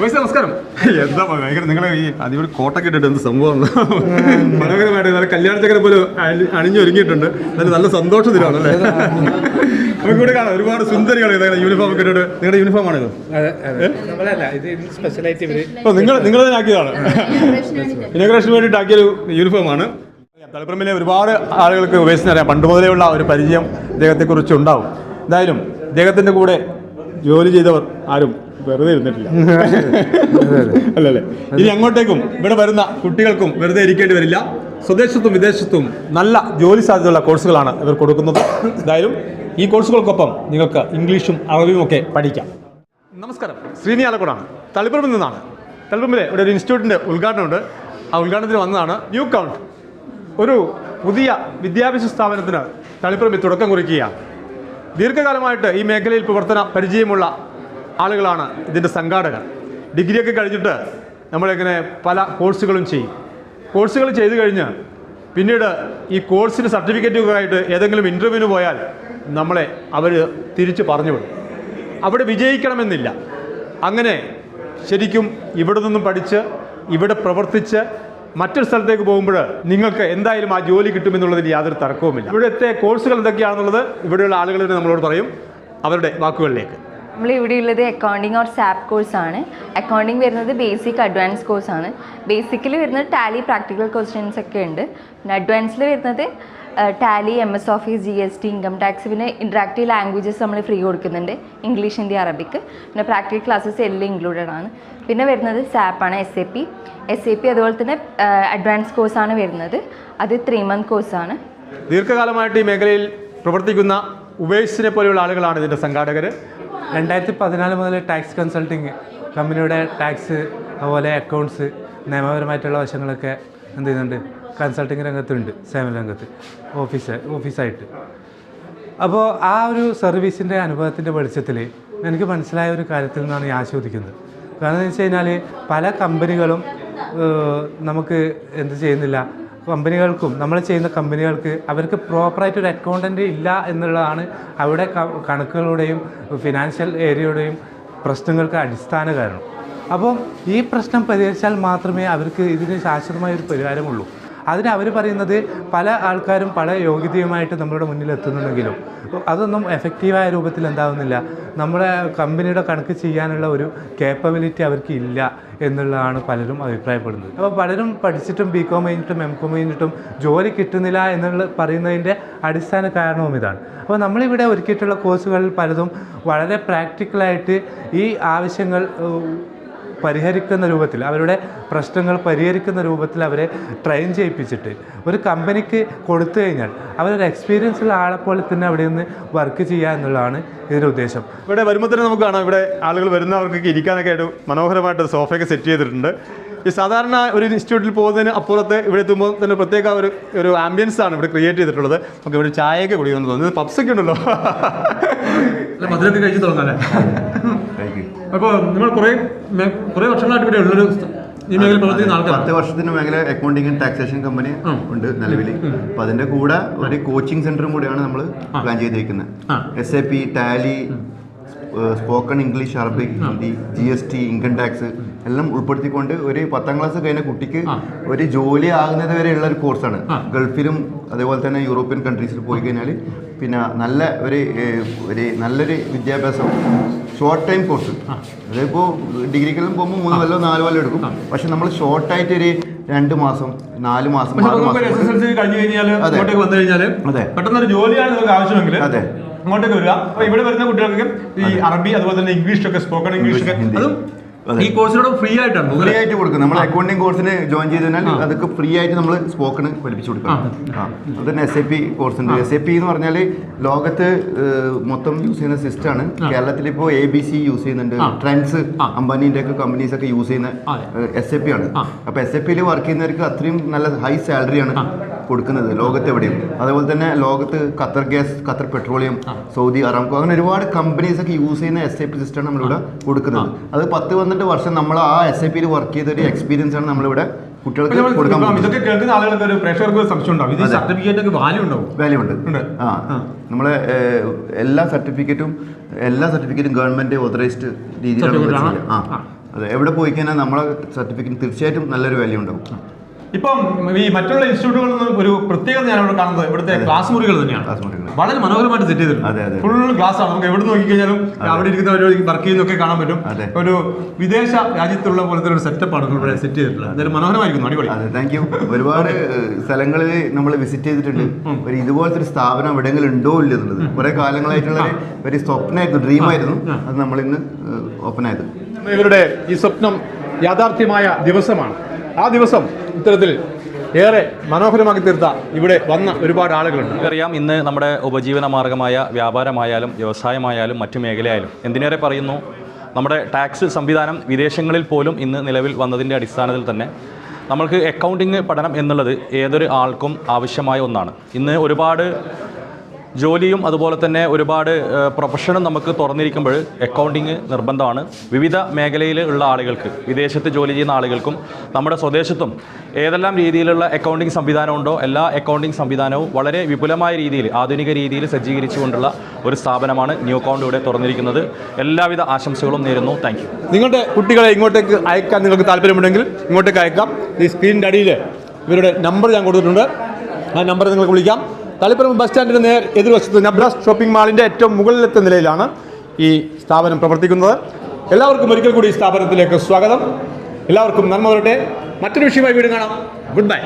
വയസ്സ് നമസ്കാരം. എന്താ ഭയങ്കര നിങ്ങൾ ഈ അതിവിടെ കോട്ടൊക്കെ ഇട്ടിട്ട് എന്ത് സംഭവം? മനോഹരമായിട്ട് നല്ല കല്യാണച്ചക്കനെ പോലും അണി- അണിഞ്ഞൊരുങ്ങിയിട്ടുണ്ട്. നല്ല നല്ല സന്തോഷത്തിലാണ് അല്ലേ നമുക്ക് ഇവിടെ കാണാം ഒരുപാട് സുന്ദരികൾ യൂണിഫോം ഒക്കെ ഇട്ടിട്ട്. നിങ്ങളുടെ യൂണിഫോം ആണിത് നിങ്ങൾ നിങ്ങൾ തന്നെ ആക്കിയതാണ്. ഇനോഗ്രേഷന് വേണ്ടിയിട്ട് ആക്കിയൊരു യൂണിഫോമാണ് തളിപ്പറമ്പിലെ ഒരുപാട് ആളുകൾക്ക് ഉപേക്ഷിച്ചറിയാം പണ്ട് മുതലേ ഉള്ള ഒരു പരിചയം ഇദ്ദേഹത്തെക്കുറിച്ച് ഉണ്ടാവും. എന്തായാലും ഇദ്ദേഹത്തിന്റെ കൂടെ ജോലി ചെയ്തവർ ആരും വെറുതെ ഇരുന്നിട്ടില്ല. അല്ലല്ലേ? ഇനി അങ്ങോട്ടേക്കും ഇവിടെ വരുന്ന കുട്ടികൾക്കും വെറുതെ ഇരിക്കേണ്ടി വരില്ല. സ്വദേശത്തും വിദേശത്തും നല്ല ജോലി സാധ്യതയുള്ള കോഴ്സുകളാണ് ഇവർ കൊടുക്കുന്നത്. എന്തായാലും ഈ കോഴ്സുകൾക്കൊപ്പം നിങ്ങൾക്ക് ഇംഗ്ലീഷും അറബിയും ഒക്കെ പഠിക്കാം. നമസ്കാരം. ശ്രീനി ആലക്കോടാണ്. തളിപ്പറമ്പിൽ നിന്നാണ്. തളിപ്പറമ്പിലെ ഇവിടെ ഒരു ഇൻസ്റ്റിറ്റ്യൂട്ടിന്റെ ഉദ്ഘാടനമുണ്ട് ആ ഉദ്ഘാടനത്തിന് വന്നതാണ് ന്യൂ കൗണ്ട്. ഒരു പുതിയ വിദ്യാഭ്യാസ സ്ഥാപനത്തിന് തളിപ്പറമ്പിൽ തുടക്കം കുറിക്കുകയാണ്. ദീർഘകാലമായിട്ട് ഈ മേഖലയിൽ പ്രവർത്തന പരിചയമുള്ള ആളുകളാണ് ഇതിന്റെ സംഘാടകർ. ഡിഗ്രിയൊക്കെ കഴിഞ്ഞിട്ട് നമ്മളിങ്ങനെ പല കോഴ്സുകളും ചെയ്യും. കോഴ്സുകൾ ചെയ്തു കഴിഞ്ഞ് പിന്നീട് ഈ കോഴ്സിന് സർട്ടിഫിക്കറ്റുകളായിട്ട് ഏതെങ്കിലും ഇന്റർവ്യൂവിന് പോയാൽ നമ്മളെ അവർ തിരിച്ച് പറഞ്ഞു വിടും. അവിടെ വിജയിക്കണമെന്നില്ല. അങ്ങനെ ശരിക്കും ഇവിടെ നിന്നും പഠിച്ച് ഇവിടെ പ്രവർത്തിച്ച് മറ്റൊരു സ്ഥലത്തേക്ക് പോകുമ്പോൾ നിങ്ങൾക്ക് എന്തായാലും ആ ജോലി കിട്ടുമെന്നുള്ളതിൽ യാതൊരു തർക്കവുമില്ല. ഇവിടുത്തെ കോഴ്സുകൾ എന്തൊക്കെയാണെന്നുള്ളത് ഇവിടെയുള്ള ആളുകൾ തന്നെ നമ്മളോട് പറയും. അവരുടെ വാക്കുകളിലേക്ക്. നമ്മൾ ഇവിടെയുള്ളത് അക്കൗണ്ടിങ് ഓർ സാപ്പ് ആണ്. അക്കൗണ്ടിങ് വരുന്നത് ബേസിക് അഡ്വാൻസ് കോഴ്സാണ് ബേസിക്കലി വരുന്നത് ടാലി പ്രാക്ടിക്കൽ ക്വസ്റ്റ്യൻസ് ഒക്കെ ഉണ്ട്. പിന്നെ അഡ്വാൻസിൽ വരുന്നത് Tally M S office G S T income tax പിന്നെ ഇൻട്രാക്റ്റീവ് ലാംഗ്വേജസ് നമ്മൾ ഫ്രീ കൊടുക്കുന്നുണ്ട്. ഇംഗ്ലീഷ് ഹിന്ദി അറബിക്ക് പിന്നെ പ്രാക്ടിക്കൽ ക്ലാസ്സസ് എല്ലാം ഇൻക്ലൂഡഡ് ആണ്. പിന്നെ വരുന്നത് സാപ്പാണ് S A P S A P അതുപോലെ തന്നെ അഡ്വാൻസ് കോഴ്സാണ് വരുന്നത്. അത് ത്രീ മന്ത് കോഴ്സാണ് ദീർഘകാലമായിട്ട് ഈ മേഖലയിൽ പ്രവർത്തിക്കുന്ന ഉപേഷിനെ പോലെയുള്ള ആളുകളാണ് ഇതിന്റെ സംഘാടകർ രണ്ടായിരത്തി പതിനാല് മുതൽ ടാക്സ് കൺസൾട്ടിങ് കമ്പനിയുടെ ടാക്സ് അതുപോലെ അക്കൗണ്ട്സ് നിയമപരമായിട്ടുള്ള വശങ്ങളൊക്കെ എന്ത് ചെയ്യുന്നുണ്ട്? കൺസൾട്ടിങ് രംഗത്തുണ്ട് സേവന രംഗത്ത്. ഓഫീസ് ഓഫീസായിട്ട്. അപ്പോൾ ആ ഒരു സർവീസിന്റെ അനുഭവത്തിന്റെ വെളിച്ചത്തിൽ എനിക്ക് മനസ്സിലായ ഒരു കാര്യത്തിൽ നിന്നാണ് ഞാൻ ആസ്വദിക്കുന്നത് കാരണം എന്ന് വെച്ച് കഴിഞ്ഞാൽ പല കമ്പനികളും നമുക്ക് എന്ത് ചെയ്യുന്നില്ല. കമ്പനികൾക്കും നമ്മൾ ചെയ്യുന്ന കമ്പനികൾക്ക് അവർക്ക് പ്രോപ്പറായിട്ട് ഒരു അക്കൗണ്ടന്റ് ഇല്ല എന്നുള്ളതാണ് അവിടെ കണക്കുകളുടെയും ഫിനാൻഷ്യൽ ഏരിയയുടെയും പ്രശ്നങ്ങൾക്ക് അടിസ്ഥാന കാരണം. അപ്പോൾ ഈ പ്രശ്നം പരിഹരിച്ചാൽ മാത്രമേ അവർക്ക് ഇതിന് ശാശ്വതമായ ഒരു പരിഹാരമുള്ളൂ. അതിന് അവർ പറയുന്നത് പല ആൾക്കാരും പല യോഗ്യതയുമായിട്ട് നമ്മളുടെ മുന്നിൽ എത്തുന്നുണ്ടെങ്കിലും അതൊന്നും എഫക്റ്റീവായ രൂപത്തിൽ എന്താവുന്നില്ല. നമ്മുടെ കമ്പനിയുടെ കണക്ക് ചെയ്യാനുള്ള ഒരു കേപ്പബിലിറ്റി അവർക്ക് ഇല്ല എന്നുള്ളതാണ് പലരും അഭിപ്രായപ്പെടുന്നത്. അപ്പോൾ പലരും പഠിച്ചിട്ടും ബി കോം കഴിഞ്ഞിട്ടും എം കോം കഴിഞ്ഞിട്ടും ജോലി കിട്ടുന്നില്ല എന്നുള്ള പറയുന്നതിന്റെ അടിസ്ഥാന കാരണവും ഇതാണ്. അപ്പോൾ നമ്മളിവിടെ ഒരുക്കിയിട്ടുള്ള കോഴ്സുകളിൽ പലതും വളരെ പ്രാക്ടിക്കലായിട്ട് ഈ ആവശ്യങ്ങൾ പരിഹരിക്കുന്ന രൂപത്തിൽ അവരുടെ പ്രശ്നങ്ങൾ പരിഹരിക്കുന്ന രൂപത്തിൽ അവരെ ട്രെയിൻ ചെയ്യിപ്പിച്ചിട്ട് ഒരു കമ്പനിക്ക് കൊടുത്തു കഴിഞ്ഞാൽ അവരൊരു എക്സ്പീരിയൻസ് ഉള്ള ആളെ പോലെ തന്നെ അവിടെ നിന്ന് വർക്ക് ചെയ്യുക എന്നുള്ളതാണ് ഇതിന്റെ ഉദ്ദേശം. ഇവിടെ വരുമ്പോൾ തന്നെ നമുക്ക് കാണാം ഇവിടെ ആളുകൾ വരുന്നവർക്കൊക്കെ ഇരിക്കാനൊക്കെ ആയിട്ട് മനോഹരമായിട്ട് സോഫയൊക്കെ സെറ്റ് ചെയ്തിട്ടുണ്ട്. ഈ സാധാരണ ഒരു ഇൻസ്റ്റിറ്റ്യൂട്ടിൽ പോകുന്നതിന് അപ്പുറത്ത് ഇവിടെ എത്തുമ്പോൾ തന്നെ പ്രത്യേക ഒരു ഒരു ആംബിയൻസ് ആണ് ഇവിടെ ക്രിയേറ്റ് ചെയ്തിട്ടുള്ളത്. നമുക്ക് ഇവിടെ ചായയൊക്കെ കുടിക്കുന്നു തോന്നുന്നു. പബ്സൊക്കെ ഒക്കെ ഉണ്ടല്ലോ. മധുരമൊക്കെ കഴിച്ച് തുടങ്ങാം അല്ലേ? അപ്പോൾ നിങ്ങൾ കുറേ കുറേ വർഷങ്ങളായിട്ട് ഇവിടെ ഉള്ളൊരു ഈ മേഖല പ്രവർത്തിക്കുന്ന പത്ത് വർഷത്തിന് മേഖല അക്കൗണ്ടിങ് ആൻഡ് ടാക്സേഷൻ കമ്പനി ഉണ്ട് നിലവിൽ അപ്പൊ അതിന്റെ കൂടെ ഒരു കോച്ചിങ് സെന്ററും കൂടിയാണ് നമ്മൾ പ്ലാൻ ചെയ്തിരിക്കുന്നത്. S A P Tally spoken English Arabic Hindi G S T income tax എല്ലാം ഉൾപ്പെടുത്തിക്കൊണ്ട് ഒരു പത്താം ക്ലാസ് കഴിഞ്ഞ കുട്ടിക്ക് ഒരു ജോലി ആകുന്നത് വരെയുള്ള ഒരു കോഴ്സാണ് ഗൾഫിലും അതേപോലെ തന്നെ യൂറോപ്യൻ കൺട്രീസിൽ പോയി കഴിഞ്ഞാൽ പിന്നെ നല്ല ഒരു ഒരു നല്ലൊരു വിദ്യാഭ്യാസം ഷോർട്ട് ടൈം കോഴ്സ് അതിപ്പോൾ ഡിഗ്രിക്കെല്ലാം പോകുമ്പോൾ മൂന്ന് കൊല്ലം നാല് കൊല്ലം എടുക്കും പക്ഷെ നമ്മൾ ഷോർട്ടായിട്ട് ഒരു രണ്ട് മാസം നാല് മാസം പക്ഷെ ആറ് നമുക്ക് എസ് എസ് എൽ മാസം സി കഴിഞ്ഞ് കഴിഞ്ഞാൽ അതെ. ഇങ്ങോട്ടേക്ക് വന്നു കഴിഞ്ഞാൽ അതെ. പെട്ടെന്ന് ഒരു ജോലിയാണ് നിങ്ങൾക്ക് ആവശ്യമെങ്കിൽ അതെ. ഇങ്ങോട്ടേക്ക് വരിക അപ്പൊ ഇവിടെ വരുന്ന കുട്ടികൾക്ക് ഈ അറബി അതുപോലെ തന്നെ ഇംഗ്ലീഷ് ഒക്കെ സ്പോക്കൺ ഇംഗ്ലീഷ് ഒക്കെ അതും അതെ. ഈ കോഴ്സിനോട് ഫ്രീ ആയിട്ടാണ് ഫ്രീ ആയിട്ട് കൊടുക്കും നമ്മൾ അക്കൗണ്ടിങ് കോഴ്സിന് ജോയിൻ ചെയ്തതിനാൽ അതൊക്കെ ഫ്രീ ആയിട്ട് നമ്മൾ സ്പോക്കണ് പഠിപ്പിച്ചു കൊടുക്കണം. ആ അതുതന്നെ എസ് എ പി കോഴ്സ് ഉണ്ട്. എസ് എ പി എന്ന് പറഞ്ഞാൽ ലോകത്ത് മൊത്തം യൂസ് ചെയ്യുന്ന സിസ്റ്റം ആണ്. കേരളത്തിൽ ഇപ്പോൾ എ ബി സി യൂസ് ചെയ്യുന്നുണ്ട്. ട്രെൻഡ്സ് അംബാനിന്റെ ഒക്കെ കമ്പനീസ് ഒക്കെ യൂസ് ചെയ്യുന്ന എസ് എ പി ആണ്. അപ്പോൾ എസ് എ പിയിൽ വർക്ക് ചെയ്യുന്നവർക്ക് അത്രയും നല്ല ഹൈ സാലറിയാണ് കൊടുക്കുന്നത് ലോകത്ത് എവിടെയും അതേപോലെ തന്നെ ലോകത്ത് Qatar gas Qatar petroleum Saudi Aramco അങ്ങനെ ഒരുപാട് കമ്പനീസ് ഒക്കെ യൂസ് ചെയ്യുന്ന എസ് ഐ പി സിസ്റ്റമാണ് നമ്മളിവിടെ കൊടുക്കുന്നത്. അത് പത്ത് പന്ത്രണ്ട് വർഷം നമ്മൾ ആ എസ് ഐ പിയിൽ വർക്ക് ചെയ്ത ഒരു എക്സ്പീരിയൻസ് ആണ് നമ്മളിവിടെ കുട്ടികൾക്ക് കൊടുക്കാൻ ഇതൊക്കെ കേൾക്കുന്ന ആളുകൾക്ക് ഒരു പ്രേക്ഷകർക്ക് ഒരു സംശയം ഉണ്ടാവും. ഇത് അതെ. സർട്ടിഫിക്കറ്റ് വാല്യൂ ഉണ്ടാവും വാല്യൂ ഉണ്ട്. ആ. നമ്മളെ എല്ലാ സർട്ടിഫിക്കറ്റും എല്ലാ സർട്ടിഫിക്കറ്റും ഗവൺമെന്റ് ഓതറൈസ്ഡ് രീതിയിലാണ്. ആ. അതെ. എവിടെ പോയി കഴിഞ്ഞാൽ നമ്മളെ സർട്ടിഫിക്കറ്റ് തീർച്ചയായിട്ടും നല്ലൊരു വാല്യൂ ഉണ്ടാവും. ഇപ്പം ഈ മറ്റുള്ള ഇൻസ്റ്റിറ്റ്യൂട്ടുകളിൽ നിന്ന് ഒരു പ്രത്യേകത ഞാൻ ഇവിടെ കാണുന്നത് ഇവിടുത്തെ ക്ലാസ് മുറികൾ തന്നെയാണ്. വളരെ മനോഹരമായിട്ട് സെറ്റ് ചെയ്തിട്ടുണ്ട്. അതെ. ഫുൾ ഗ്ലാസ് ആണ്. നമുക്ക് എവിടെ നോക്കിക്കഴിഞ്ഞാലും അവിടെ ഇരിക്കുന്നവർ വർക്ക് ചെയ്യുന്നൊക്കെ കാണാൻ പറ്റും. അതെ. ഒരു വിദേശ രാജ്യത്തുള്ള പോലത്തെ ഒരു സെറ്റപ്പ് ആണ് ഇവിടെ സെറ്റ് ചെയ്തിട്ടുള്ളത്. അതൊരു മനോഹരമായിരിക്കുന്നു. അടിപൊളി. അതെ താങ്ക് യു ഒരുപാട് സ്ഥലങ്ങളിൽ നമ്മൾ വിസിറ്റ് ചെയ്തിട്ടുണ്ട്. ഒരു ഇതുപോലത്തെ ഒരു സ്ഥാപനം എവിടെയെങ്കിലും ഉണ്ടോ ഇല്ല എന്നുള്ളത്. കുറെ കാലങ്ങളായിട്ടുള്ള ഒരു- ഒരു സ്വപ്നമായിരുന്നു ഡ്രീമായിരുന്നു അത് നമ്മൾ ഇന്ന് ഓപ്പൺ ആയത്. ഇവരുടെ ഈ സ്വപ്നം യാഥാർത്ഥ്യമായ ദിവസമാണ്. ആ ദിവസം ഇത്തരത്തിൽ ഏറെ മനോഹരമാക്കി തീർത്ത ഇവിടെ വന്ന ഒരുപാട് ആളുകളുണ്ട്. നമുക്കറിയാം ഇന്ന് നമ്മുടെ ഉപജീവന മാർഗമായ വ്യാപാരമായാലും വ്യവസായമായാലും മറ്റു മേഖലയായാലും എന്തിനേറെ പറയുന്നു? നമ്മുടെ ടാക്സ് സംവിധാനം വിദേശങ്ങളിൽ പോലും ഇന്ന് നിലവിൽ വന്നതിന്റെ അടിസ്ഥാനത്തിൽ തന്നെ നമ്മൾക്ക് അക്കൗണ്ടിങ് പഠനം എന്നുള്ളത് ഏതൊരു ആൾക്കും ആവശ്യമായ ഒന്നാണ്. ഇന്ന് ഒരുപാട് ജോലിയും അതുപോലെ തന്നെ ഒരുപാട് പ്രൊഫഷനും നമുക്ക് തുറന്നിരിക്കുമ്പോൾ അക്കൗണ്ടിങ് നിർബന്ധമാണ്. വിവിധ മേഖലയിൽ ഉള്ള ആളുകൾക്ക് വിദേശത്ത് ജോലി ചെയ്യുന്ന ആളുകൾക്കും നമ്മുടെ സ്വദേശത്തും ഏതെല്ലാം രീതിയിലുള്ള അക്കൗണ്ടിങ് സംവിധാനമുണ്ടോ എല്ലാ അക്കൗണ്ടിങ് സംവിധാനവും വളരെ വിപുലമായ രീതിയിൽ ആധുനിക രീതിയിൽ സജ്ജീകരിച്ചുകൊണ്ടുള്ള ഒരു സ്ഥാപനമാണ് ന്യൂ അക്കൗണ്ട് ഇവിടെ തുറന്നിരിക്കുന്നത്. എല്ലാവിധ ആശംസകളും നേരുന്നു. താങ്ക് നിങ്ങളുടെ കുട്ടികളെ ഇങ്ങോട്ടേക്ക് അയക്കാൻ നിങ്ങൾക്ക് താല്പര്യമുണ്ടെങ്കിൽ ഇങ്ങോട്ടേക്ക് അയക്കാം. ഈ സ്ക്രീനിന്റെ അടിയിൽ ഇവരുടെ നമ്പർ ഞാൻ കൊടുത്തിട്ടുണ്ട്. ആ നമ്പർ നിങ്ങൾക്ക് വിളിക്കാം. തളിപ്പറമ്പ് ബസ് സ്റ്റാൻഡിന് നേർ എതിർവശത്ത് നബ്രാസ് ഷോപ്പിംഗ് മാളിന്റെ ഏറ്റവും മുകളിലത്തെ നിലയിലാണ് ഈ സ്ഥാപനം പ്രവർത്തിക്കുന്നത്. എല്ലാവർക്കും ഒരിക്കൽ കൂടി സ്ഥാപനത്തിലേക്ക് സ്വാഗതം. എല്ലാവർക്കും നന്മ വരട്ടെ. മറ്റൊരു വിഷയമായി വീണ്ടും കാണാം. Good bye